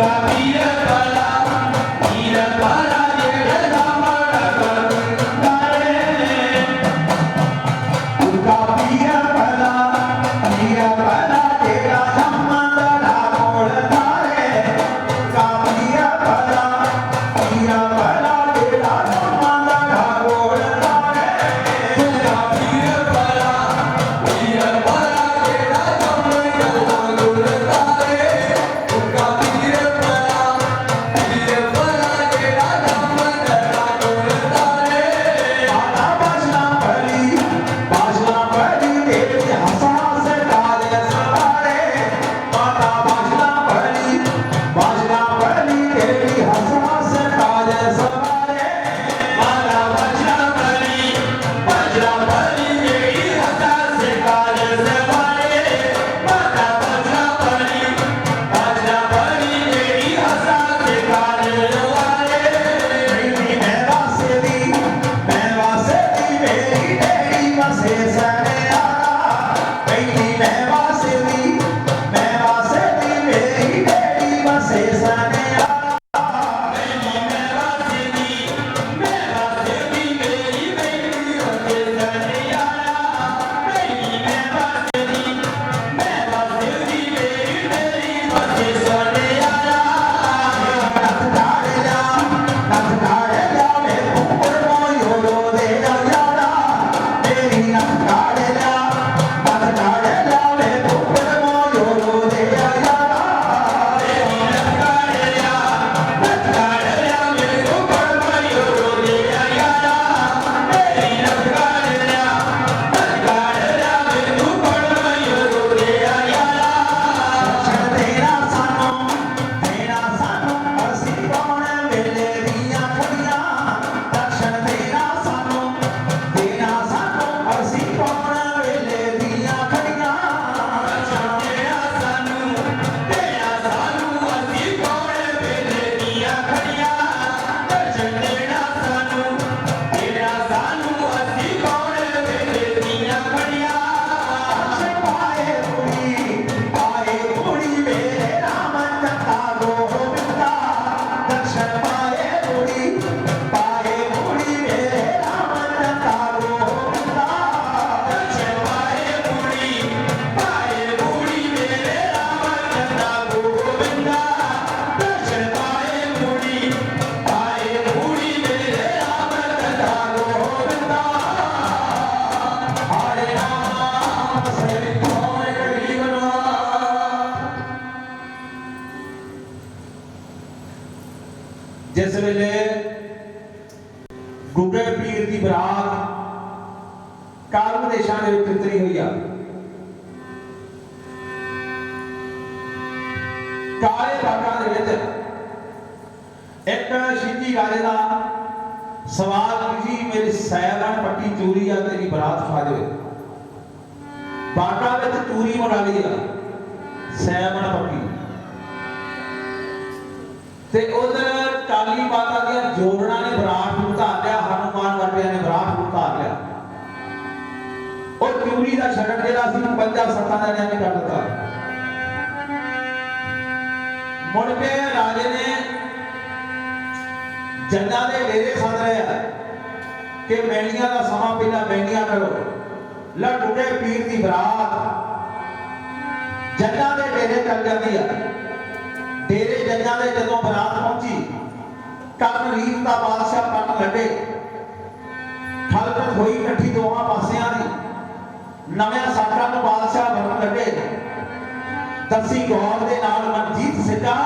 cantar. ਜਿਸ ਵੇਲੇ ਗੁੱਗੇ ਪੀਰ ਦੀ ਬਰਾਤ ਕਾਰਮ ਦੇਸ਼ਾਂ ਦੇ ਵਿੱਚ ਉਤਰੀ ਹੋਈ ਆ। ਕਾਲੇ ਬਾਗਾਂ ਦੇ ਵਿੱਚ ਇੱਕ ਸ਼ਿੱਜੀ ਰਾਜੇ ਦਾ ਸਵਾਲ ਜੀ, ਮੇਰੀ ਸੈਵਨ ਪੱਟੀ ਚੂਰੀ ਆ, ਤੇਰੀ ਬਰਾਤ ਖਾ ਜਾਵੇ। ਬਾਗਾਂ ਵਿੱਚ ਚੂਰੀ ਬਣਾ ਲਈ ਆ ਸੈਵਨ ਪੱਟੀ। ਤੇ ਉਧਰ ਕਾਲੀ ਮਾਤਾ ਦੀਆਂ ਜੋੜਾਂ ਨੇ ਬਰਾਤ ਨੂੰ ਧਾਰ ਲਿਆ, ਹਨੂਮਾਨ ਵਰਗਿਆਂ ਨੇ ਬਰਾਤ ਨੂੰ ਧਾਰ ਲਿਆ। ਉਹ ਚੂਰੀ ਦਾ ਛੜਕ ਜਿਹੜਾ ਸੀ, ਪੰਜਾਂ ਸੱਤਾਂ ਜਣਿਆਂ ਨੇ ਕਰ ਦਿੱਤਾ। ਮੁੜ ਕੇ ਰਾਜੇ ਨੇ ਜੰਨਾਂ ਦੇ ਡੇਰੇ ਸੱਦ ਲਿਆ ਕਿ ਮੈਣੀਆਂ ਦਾ ਸਮਾਂ ਪਹਿਲਾਂ ਮੈਣੀਆਂ ਕਰੋ। ਲੱਡੂਗੇ ਪੀਰ ਦੀ ਬਰਾਤ। ਜੰਨਾਂ ਦੇ ਡੇਰੇ ਚੱਲ ਜਾਂਦੀ ਆ। ਡੇਰੇ ਜੰਨਾਂ ਦੇ ਜਦੋਂ ਬਰਾਤ ਪਹੁੰਚੀ ਕਰਨ ਰੀਤ ਦਾ ਬਾਦਸ਼ਾਹ ਪੱਟ ਲੱਗੇ ਖਲਕਤ ਹੋਈ ਇਕੱਠੀ ਦੋਹਾਂ ਪਾਸਿਆਂ ਦੀ। ਨਵੇਂ ਸਾਕਾਂ ਨੂੰ ਬਾਦਸ਼ਾਹ ਬਣਨ ਲੱਗੇ। ਦਸੀ ਗੌਰ ਦੇ ਨਾਲ ਮਨਜੀਤ ਸਿੰਘਾ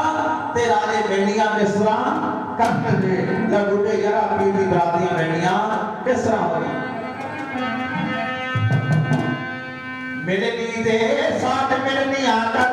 ਤੇ ਰਾਜੇ ਮੇਣੀਆਂ ਕਿਸ ਤਰ੍ਹਾਂ ਦੇ ਲਗੁੱਡੇ ਯਾਰਾ ਪੀਰ ਦੀ ਬਰਾਤ ਦੀਆਂ ਮੇਣੀਆਂ ਕਿਸ ਤਰ੍ਹਾਂ ਮੇਰੇ ਨੀ ਦੇ ਸਾਥ ਮਿਲਨੀਆਂ ਕਰਦੇ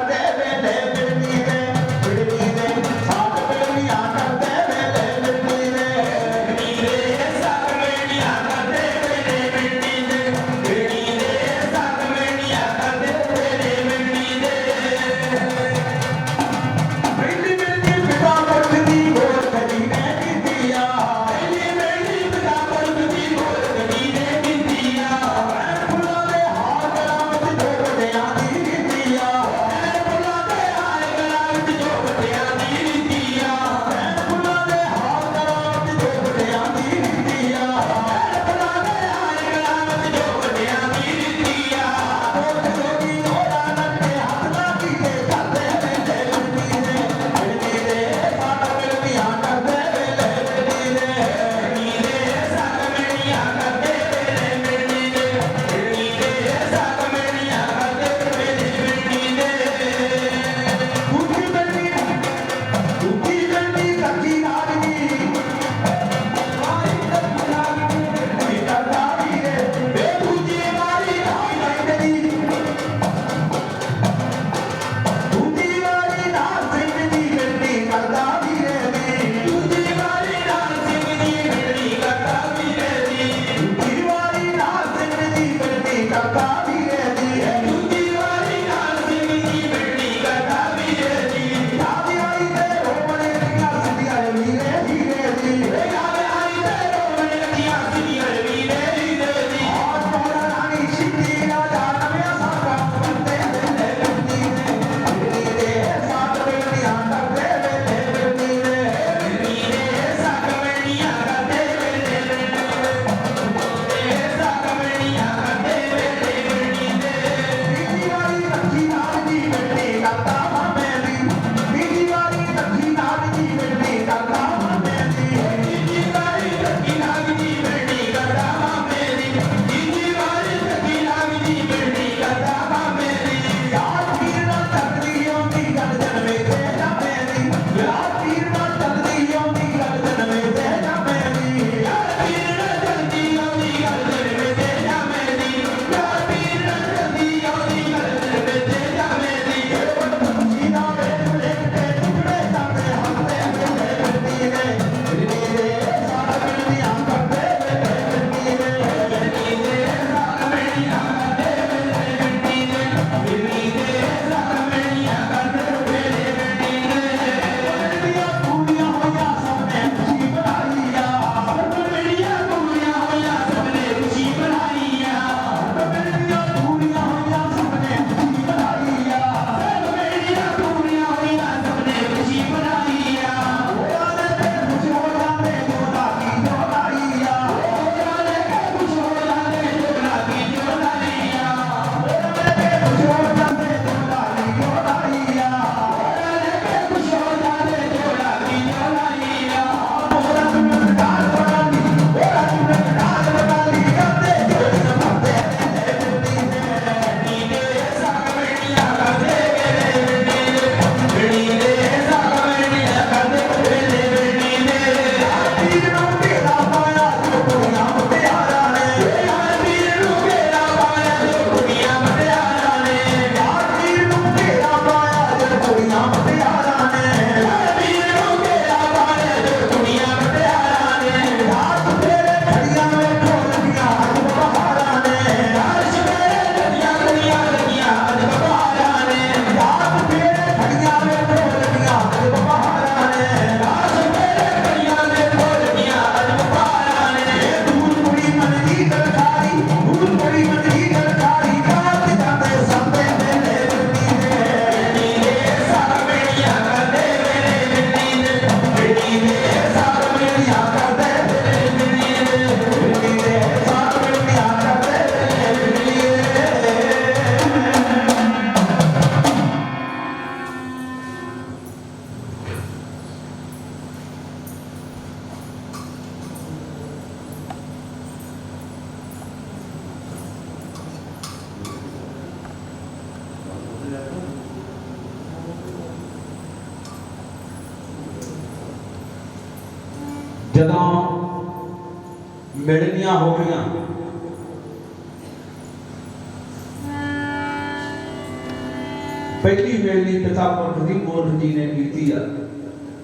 ਪਹਿਲੀ ਮਿਲਣੀ ਪਿਤਾ ਪੁਰਖ ਦੀ ਮੋਰ ਨੇ ਕੀਤੀ ਆ।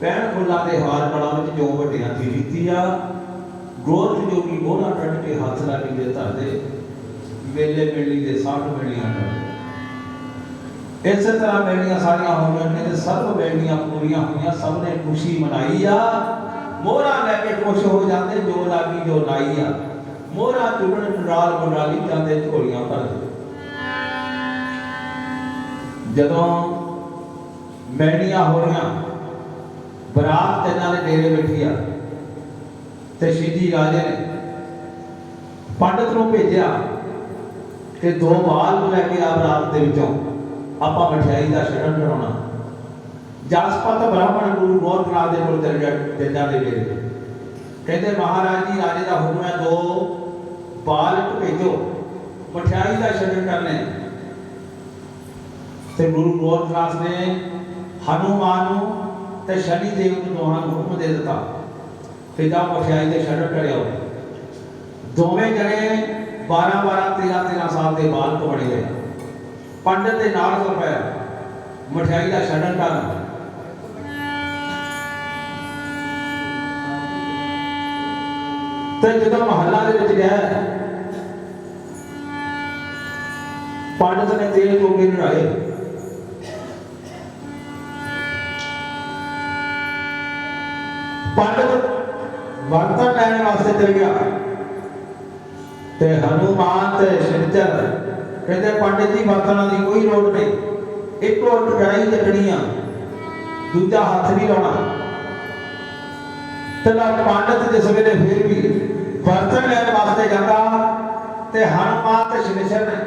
ਪੈਣ ਫੁੱਲਾਂ ਦੇ ਹਾਰ ਕਲਾਂ ਵਿੱਚ ਜੋ ਵੱਡਿਆਂ ਦੀ ਰੀਤੀ ਆ ਗੋਰਖ ਜੋਗੀ ਮੋਹਰਾ ਕੱਢ ਕੇ ਹੱਥ ਲਾ ਕੇ ਦੇ ਧਰਦੇ, ਵੇਲੇ ਮਿਲਣੀ ਦੇ ਸਾਠ ਮਿਲਣੀਆਂ ਕਰਦੇ। ਇਸੇ ਤਰ੍ਹਾਂ ਮਿਲਣੀਆਂ ਸਾਰੀਆਂ ਹੋਈਆਂ ਨੇ ਤੇ ਸਰਵ ਮਿਲਣੀਆਂ ਪੂਰੀਆਂ ਹੋਈਆਂ, ਸਭ ਨੇ ਖੁਸ਼ੀ ਮਨਾਈ ਆ। ਮੋਹਰਾ ਲੈ ਕੇ ਖੁਸ਼ ਹੋ ਜਾਂਦੇ, ਜੋ ਲਾਗੀ ਜੋ ਲਾਈ ਆ। ਮੋਹਰਾ ਚੁਗਣ ਨਰਾਲ ਬਨਾਲੀ ਜਾਂਦੇ, ਝੋਲੀਆਂ ਭਰਦੇ ਜਦੋਂ ਮੈਣੀਆਂ ਹੋ ਰਹੀਆਂ, ਬਰਾਤ ਇਹਨਾਂ ਦੇ ਡੇਰੇ ਬੈਠੀ ਆ, ਤੇ ਸ਼ਿੱਜੀ ਰਾਜੇ ਨੇ ਪੰਡਤ ਨੂੰ ਭੇਜਿਆ ਕਿ ਦੋ ਬਾਲ ਨੂੰ ਲੈ ਕੇ ਆ ਬਰਾਤ ਦੇ ਵਿੱਚੋਂ ਆਪਾਂ ਮਠਿਆਈ ਦਾ ਸ਼ਗਨ ਕਰਾਉਣਾ। ਜਸਪਤ ਬ੍ਰਾਹਮਣ ਗੁਰੂ ਗੋਰਖਨਾਥ ਦੇ ਕੋਲ ਚਲੇ ਜਾ- ਜੱਜਾਂ ਦੇ ਡੇਰੇ ਕਹਿੰਦੇ, ਮਹਾਰਾਜ ਜੀ, ਰਾਜੇ ਦਾ ਹੁਕਮ ਹੈ, ਦੋ ਬਾਲਕ ਭੇਜੋ, ਮਠਿਆਈ ਦਾ ਸ਼ਰਨ ਕਰਨੇ ਤੇ ਗੁਰੂ ਗੋਰਖਨਾਥ ਨੇ ਹਨੂਮਾਨ ਨੂੰ ਤੇ ਸ਼ਨੀ ਦੇਵ ਨੂੰ ਦੋਹਾਂ ਨੂੰ ਹੁਕਮ ਦੇ ਦਿੱਤਾ। ਕਿ ਜਾ ਮਠਿਆਈ ਦੇ ਸ਼ਰਨ ਕਰਿਓ ਦੋਵੇਂ ਜਣੇ 12 12 13 13 ਸਾਲ ਦੇ ਬਾਲਕ ਬਣੇ ਗਏ। ਪੰਡਤ ਦੇ ਨਾਲ ਤੁਰ ਪਿਆ ਮਠਿਆਈ ਦਾ ਸ਼ਰਨ ਕਰਨ ਤੇ ਜਦੋਂ ਮਹੱਲਾ ਦੇ ਵਿੱਚ ਗਿਆ, ਪੰਡਤ ਨੇ ਤੇਲ ਜੋਗੇ ਨੜਾਏ ਪੰਡਤ ਵਰਤਨ ਲੈਣ ਵਾਸਤੇ ਚਲ ਗਿਆ। ਤੇ ਹਨੂਮਾਨ ਤੇ ਸ਼ਿਵਚਰ ਕਹਿੰਦੇ, ਪੰਡਿਤ ਜੀ ਵਰਤਨਾਂ ਦੀ ਕੋਈ ਲੋੜ ਨਹੀਂ। ਇੱਕੋ ਟਕਾਈ ਚੱਕਣੀ ਆ। ਦੂਜਾ ਹੱਥ ਨਹੀਂ ਲਾਉਣਾ। ਤੇ ਪੰਡਤ ਜਿਸ ਵੇਲੇ ਫੇਰ ਵੀ ਵਰਤਣ ਲੈਣ ਵਾਸਤੇ ਜਾਂਦਾ, ਤੇ ਹਨੂਮਾਨ ਤੇ ਸ਼ਿਵਚਰ ਨੇ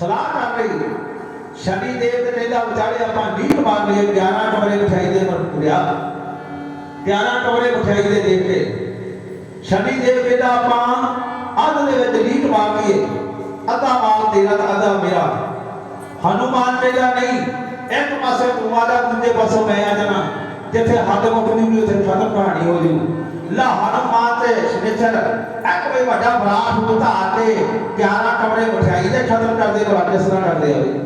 ਸਲਾਹ ਕਰ ਲਈ। ਸ਼ਨੀ ਦੇਵ ਤੇ ਕਹਿੰਦਾ ਵਿਚਾਲੇ ਆਪਾਂ ਨੀਂਹ ਮਾਰ ਲਈਏ 11 ਕਮਰੇ ਮਠਾਈ ਦੇ ਪਰ ਪੁਰਿਆ 11 ਕਮਰੇ ਮਠਾਈ ਦੇ ਦੇਖ ਕੇ ਸ਼ਨੀ ਦੇਵ ਕਹਿੰਦਾ ਆਪਾਂ ਅੱਧ ਦੇ ਵਿੱਚ ਲੀਕ ਮਾਰ ਲਈਏ ਅੱਧਾ ਮਾਲ ਤੇਰਾ ਤਾਂ ਅੱਧਾ ਮੇਰਾ। ਹਨੂਮਾਨ ਕਹਿੰਦਾ ਨਹੀਂ, ਇੱਕ ਪਾਸੇ ਤੂੰ ਆਦਾ ਦੂਜੇ ਪਾਸੇ ਮੈਂ ਆ ਜਾਣਾ। ਜਿੱਥੇ ਹੱਦ ਮੁੱਕਦੀ ਹੋਈ ਉੱਥੇ ਖਤਮ ਕਹਾਣੀ ਹੋ ਜੂ। ਲਾ ਹਨੂਮਾਨ ਤੇ ਸ਼ਨੀਚਰ, ਇੱਕ ਕੋਈ ਵੱਡਾ ਬਰਾਤ ਉਤਾਰ ਕੇ 11 ਕਮਰੇ ਮਠਿਆਈ ਦੇ ਖਤਮ ਕਰਦੇ ਬਰਾਤ ਕਰਦੇ ਹੋਏ